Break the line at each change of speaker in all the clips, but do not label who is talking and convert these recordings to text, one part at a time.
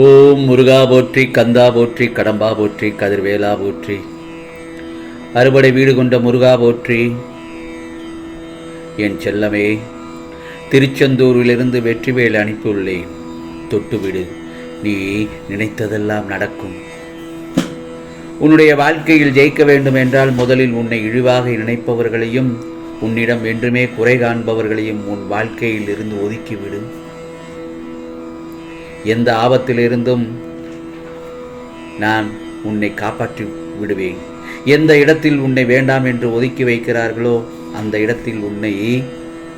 ஓம் முருகா போற்றி கந்தா போற்றி கடம்பா போற்றி கதிர்வேலா போற்றி. அறுபடை வீடு கொண்ட முருகா போற்றி. என் செல்லமே திருச்செந்தூரிலிருந்து வெற்றிவேல் அனுப்பியுள்ளேன் தொட்டுவிடு நீ நினைத்ததெல்லாம் நடக்கும். உன்னுடைய வாழ்க்கையில் ஜெயிக்க வேண்டும் என்றால் முதலில் உன்னை இழிவாக நினைப்பவர்களையும் உன்னிடம் என்றுமே குறை காண்பவர்களையும் உன் வாழ்க்கையில் இருந்து ஒதுக்கிவிடும் எந்த ஆபத்திலிருந்தும் நான் உன்னை காப்பாற்றி விடுவேன். எந்த இடத்தில் உன்னை வேண்டாம் என்று ஒதுக்கி வைக்கிறார்களோ அந்த இடத்தில் உன்னை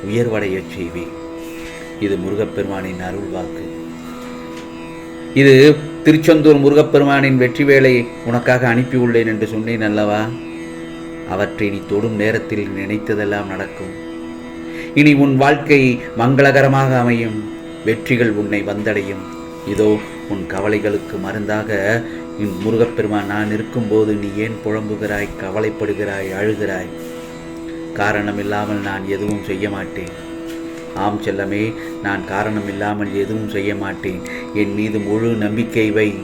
உயர்வடையச் செய்வேன். இது முருகப்பெருமானின் அருள் வாக்கு. இது திருச்செந்தூர் முருகப்பெருமானின் வெற்றி வேலை உனக்காக அனுப்பியுள்ளேன் என்று சொன்னேன் அல்லவா? அவற்றை நீ தொடும் நேரத்தில் நினைத்ததெல்லாம் நடக்கும். இனி உன் வாழ்க்கை மங்களகரமாக அமையும். வெற்றிகள் உன்னை வந்தடையும். இதோ உன் கவலைகளுக்கு மருந்தாக என் முருகப்பெருமான் நான் இருக்கும்போது நீ ஏன் புழம்புகிறாய் கவலைப்படுகிறாய் அழுகிறாய்? காரணம் இல்லாமல் நான் எதுவும் செய்ய மாட்டேன். ஆம் செல்லமே நான் காரணம் இல்லாமல் எதுவும் செய்ய மாட்டேன். என் மீது முழு நம்பிக்கை வை.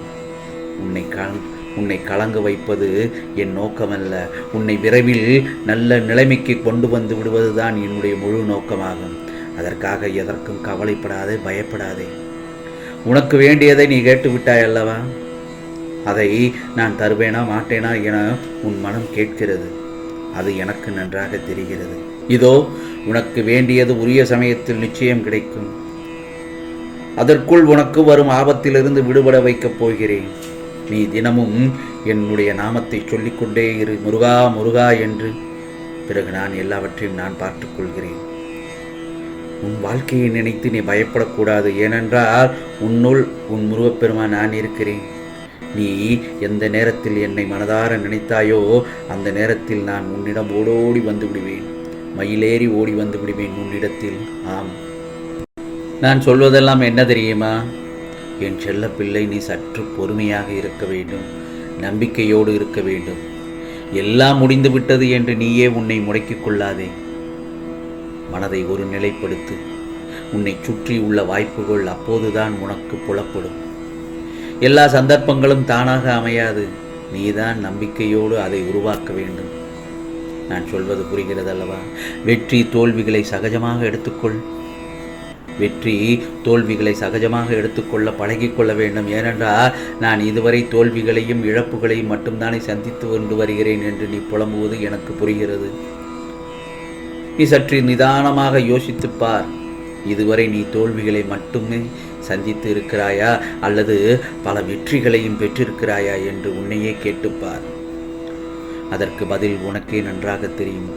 உன்னை கல உன்னை கலங்க வைப்பது என் நோக்கமல்ல. உன்னை விரைவில் நல்ல நிலைமைக்கு கொண்டு வந்து விடுவதுதான் என்னுடைய முழு நோக்கமாகும். அதற்காக எதற்கும் கவலைப்படாதே பயப்படாதே. உனக்கு வேண்டியதை நீ கேட்டுவிட்டாய் அல்லவா? அதை நான் தருவேனா மாட்டேனா என உன் மனம் கேட்கிறது. அது எனக்கு நன்றாக தெரிகிறது. இதோ உனக்கு வேண்டியது உரிய சமயத்தில் நிச்சயம் கிடைக்கும். அதற்குள் உனக்கு வரும் ஆபத்திலிருந்து விடுபட வைக்கப் போகிறேன். நீ தினமும் என்னுடைய நாமத்தை சொல்லிக்கொண்டே இரு முருகா முருகா என்று. பிறகு நான் எல்லாவற்றையும் நான் பார்த்துக்கொள்கிறேன் உன் வாழ்க்கையை நினைத்து நீ பயப்படக்கூடாது. ஏனென்றால் உன்னுள் உன் முருகப்பெருமான் நான் இருக்கிறேன். நீ எந்த நேரத்தில் என்னை மனதார நினைத்தாயோ அந்த நேரத்தில் நான் உன்னிடம் ஓடோடி வந்து விடுவேன் மயிலேறி ஓடி வந்து விடுவேன் உன்னிடத்தில். ஆம். நான் சொல்வதெல்லாம் என்ன தெரியுமா? என் செல்ல பிள்ளை நீ சற்று பொறுமையாக இருக்க வேண்டும். நம்பிக்கையோடு இருக்க வேண்டும். எல்லாம் முடிந்து விட்டது என்று நீயே உன்னை முடக்கிக் கொள்ளாதே. மனதை ஒரு நிலைப்படுத்து. உன்னை சுற்றி உள்ள வாய்ப்புகள் அப்போதுதான் உனக்கு புலப்படும். எல்லா சந்தர்ப்பங்களும் தானாக அமையாது. நீதான் நம்பிக்கையோடு அதை உருவாக்க வேண்டும். நான் சொல்வது புரிகிறது அல்லவா வெற்றி தோல்விகளை சகஜமாக எடுத்துக்கொள். வெற்றி தோல்விகளை சகஜமாக எடுத்துக்கொள்ள பழகிக்கொள்ள வேண்டும். ஏனென்றால் நான் இதுவரை தோல்விகளையும் இழப்புகளையும் மட்டும்தானே சந்தித்து கொண்டு வருகிறேன் என்று நீ புலம்புவது எனக்கு புரிகிறது. நீ சற்று நிதானமாக யோசித்துப்பார். இதுவரை நீ தோல்விகளை மட்டுமே சந்தித்து இருக்கிறாயா அல்லது பல வெற்றிகளையும் பெற்றிருக்கிறாயா என்று உன்னையே கேட்டுப்பார். அதற்கு பதில் உனக்கே நன்றாக தெரியும்.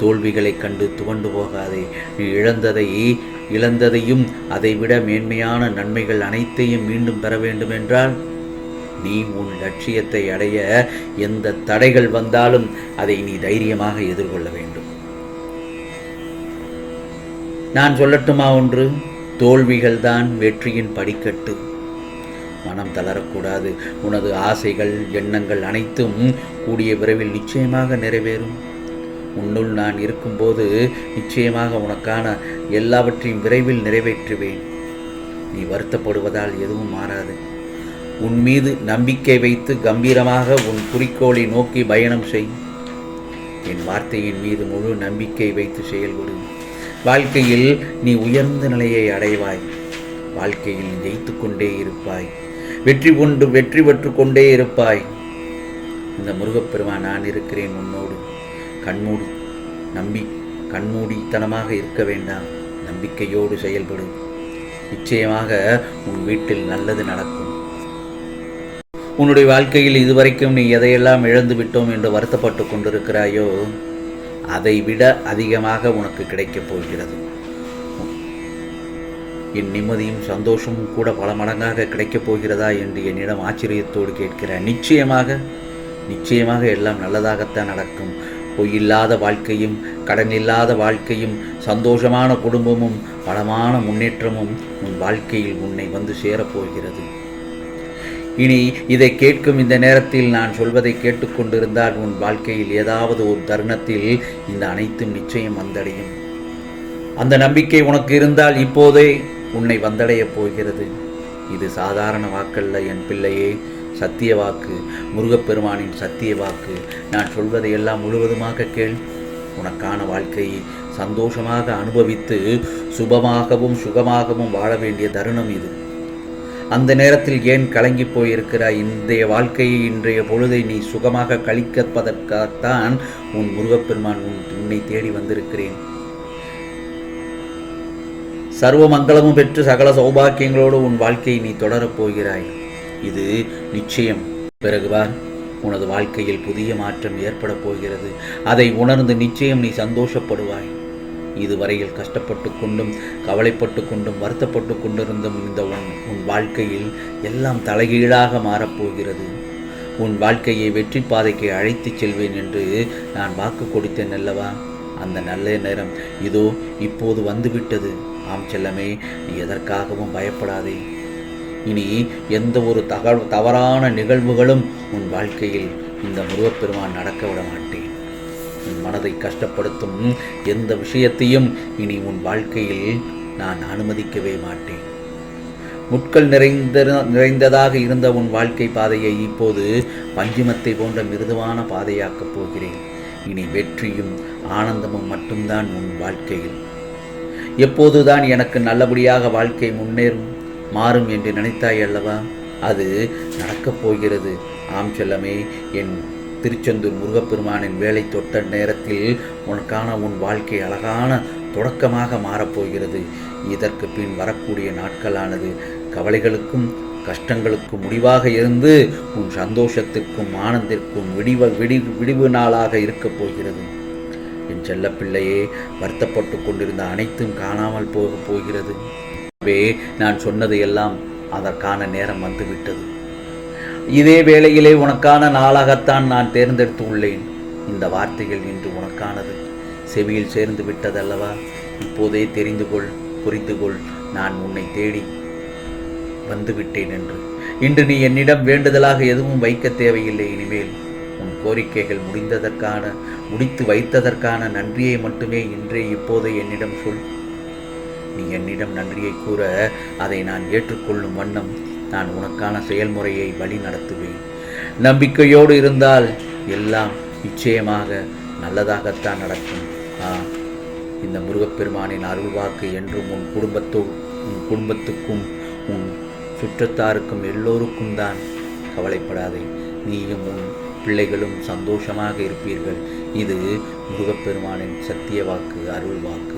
தோல்விகளைக் கண்டு துவண்டு போகாதே. நீ இழந்ததை இழந்ததையும் அதைவிட மேன்மையான நன்மைகள் அனைத்தையும் மீண்டும் பெற வேண்டுமென்றால் நீ உன் லட்சியத்தை அடைய எந்த தடைகள் வந்தாலும் அதை நீ தைரியமாக எதிர்கொள்ள வேண்டும். நான் சொல்லட்டுமா ஒன்று? தோல்விகள் தான் வெற்றியின் படிக்கட்டு. மனம் தளரக்கூடாது. உனது ஆசைகள் எண்ணங்கள் அனைத்தும் கூடிய விரைவில் நிச்சயமாக நிறைவேறும். உன்னுள் நான் இருக்கும்போது நிச்சயமாக உனக்கான எல்லாவற்றையும் விரைவில் நிறைவேற்றுவேன். நீ வருத்தப்படுவதால் எதுவும் மாறாது. உன் மீது நம்பிக்கை வைத்து கம்பீரமாக உன் குறிக்கோளை நோக்கி பயணம் செய். என் வார்த்தையின் மீது முழு நம்பிக்கை வைத்து செயல்படும் வாழ்க்கையில் நீ உயர்ந்த நிலையை அடைவாய். வாழ்க்கையில் ஜெயித்து கொண்டே இருப்பாய். வெற்றி கொண்டு வெற்றி பெற்று கொண்டே இருப்பாய். இந்த முருகப்பெருமான் நான் இருக்கிறேன் உன்னோடு. கண்மூடி நம்பி கண்மூடித்தனமாக இருக்க வேண்டாம். நம்பிக்கையோடு செயல்படும் நிச்சயமாக உன் வீட்டில் நல்லது நடக்கும். உன்னுடைய வாழ்க்கையில் இதுவரைக்கும் நீ எதையெல்லாம் இழந்து விட்டோம் என்று வருத்தப்பட்டு கொண்டிருக்கிறாயோ அதை விட அதிகமாக உனக்கு கிடைக்கப் போகிறது. என் நிம்மதியும் சந்தோஷமும் கூட பல மடங்காக கிடைக்கப் போகிறதா என்று என்னிடம் ஆச்சரியத்தோடு கேட்கிறேன் நிச்சயமாக நிச்சயமாக எல்லாம் நல்லதாகத்தான் நடக்கும். பொய்யில்லாத வாழ்க்கையும் கடன் இல்லாத வாழ்க்கையும் சந்தோஷமான குடும்பமும் பலமான முன்னேற்றமும் உன் வாழ்க்கையில் உன்னை வந்து சேரப்போகிறது இனி இதை கேட்கும் இந்த நேரத்தில் நான் சொல்வதை கேட்டுக்கொண்டிருந்தால் உன் வாழ்க்கையில் ஏதாவது ஒரு தருணத்தில் இந்த அனைத்தும் நிச்சயம் வந்தடையும். அந்த நம்பிக்கை உனக்கு இருந்தால் இப்போதே உன்னை வந்தடையப் போகிறது. இது சாதாரண வாக்கல்ல என் பிள்ளையே சத்திய வாக்கு முருகப்பெருமானின் சத்திய வாக்கு. நான் சொல்வதையெல்லாம் முழுவதுமாக கேள். உனக்கான வாழ்க்கையை சந்தோஷமாக அனுபவித்து சுபமாகவும் சுகமாகவும் வாழ வேண்டிய தருணம் இது. அந்த நேரத்தில் ஏன் கலங்கி போயிருக்கிறாய்? இன்றைய வாழ்க்கையை இன்றைய பொழுதை நீ சுகமாக கழிக்கப்பதற்காகத்தான் உன் முருகப்பெருமான் உன் உன்னை தேடி வந்திருக்கிறேன். சர்வ மங்களமும் பெற்று சகல சௌபாக்கியங்களோடு உன் வாழ்க்கையை நீ தொடரப் போகிறாய். இது நிச்சயம். பிறகுவார் உனது வாழ்க்கையில் புதிய மாற்றம் ஏற்பட போகிறது. அதை உணர்ந்து நிச்சயம் நீ சந்தோஷப்படுவாய். இதுவரையில் கஷ்டப்பட்டு கொண்டும் கவலைப்பட்டு கொண்டும் வருத்தப்பட்டு கொண்டிருந்தும் இந்த உன் உன் வாழ்க்கையில் எல்லாம் தலைகீழாக மாறப்போகிறது. உன் வாழ்க்கையை வெற்றி பாதைக்கு அழைத்துச் செல்வேன் என்று நான் வாக்கு கொடுத்தேன் அல்லவா? அந்த நல்ல நேரம் இதோ இப்போது வந்துவிட்டது. ஆம் செல்லமே நீ எதற்காகவும் பயப்படாதே. இனி எந்த ஒரு தக தவறான நிகழ்வுகளும் உன் வாழ்க்கையில் இந்த முருகப்பெருமான் நடக்க விட மாட்டேன் மனதை கஷ்டப்படுத்தும் எந்த விஷயத்தையும் இனி உன் வாழ்க்கையில் நான் அனுமதிக்கவே மாட்டேன். முட்கள் நிறைந்த நிறைந்ததாக இருந்த உன் வாழ்க்கை பாதையை இப்போது பஞ்சுமத்தை போன்ற மிருதுவான பாதையாக்கப் போகிறேன். இனி வெற்றியும் ஆனந்தமும் மட்டும்தான் உன் வாழ்க்கையில். எப்போதுதான் எனக்கு நல்லபடியாக வாழ்க்கை முன்னேறும் மாறும் என்று நினைத்தாய் அல்லவா? அது நடக்கப் போகிறது. ஆம் செல்லமே என் திருச்செந்தூர் முருகப்பெருமானின் வேலை தொட்ட நேரத்தில் உனக்கான உன் வாழ்க்கை அழகான தொடக்கமாக மாறப்போகிறது. இதற்கு பின் வரக்கூடிய நாட்களானது கவலைகளுக்கும் கஷ்டங்களுக்கும் முடிவாக இருந்து உன் சந்தோஷத்திற்கும் ஆனந்திற்கும் விடிவ விடி விடிவு நாளாக இருக்கப் போகிறது. என் செல்லப்பிள்ளையே வருத்தப்பட்டு கொண்டிருந்த அனைத்தும் காணாமல் போக போகிறது. எனவே நான் சொன்னது எல்லாம் அதற்கான நேரம் வந்துவிட்டது. இதே வேளையிலே உனக்கான நாளாகத்தான் நான் தேர்ந்தெடுத்து உள்ளேன் இந்த வார்த்தைகள் இன்று உனக்கானது. செவியில் சேர்ந்து விட்டதல்லவா? இப்போதே தெரிந்து கொள் புரிந்து கொள் நான் உன்னை தேடி வந்துவிட்டேன் என்று. இன்று நீ என்னிடம் வேண்டுதலாக எதுவும் வைக்க தேவையில்லை. இனிமேல் உன் கோரிக்கைகள் முடிந்ததற்கான முடித்து வைத்ததற்கான நன்றியை மட்டுமே இன்றே இப்போதே என்னிடம் சொல். நீ என்னிடம் நன்றியை கூற அதை நான் ஏற்றுக்கொள்ளும் வண்ணம் நான் உனக்கான செயல்முறையை வழி நடத்துவேன். நம்பிக்கையோடு இருந்தால் எல்லாம் நிச்சயமாக நல்லதாகத்தான் நடக்கும். ஆ இந்த முருகப்பெருமானின் அருள்வாக்கு என்றும் உன் குடும்பத்தோ உன் குடும்பத்துக்கும் உன் சுற்றத்தாருக்கும் எல்லோருக்கும் தான். கவலைப்படாதே நீயும் உன் பிள்ளைகளும் சந்தோஷமாக இருப்பீர்கள். இது முருகப்பெருமானின் சத்திய வாக்கு அருள் வாக்கு.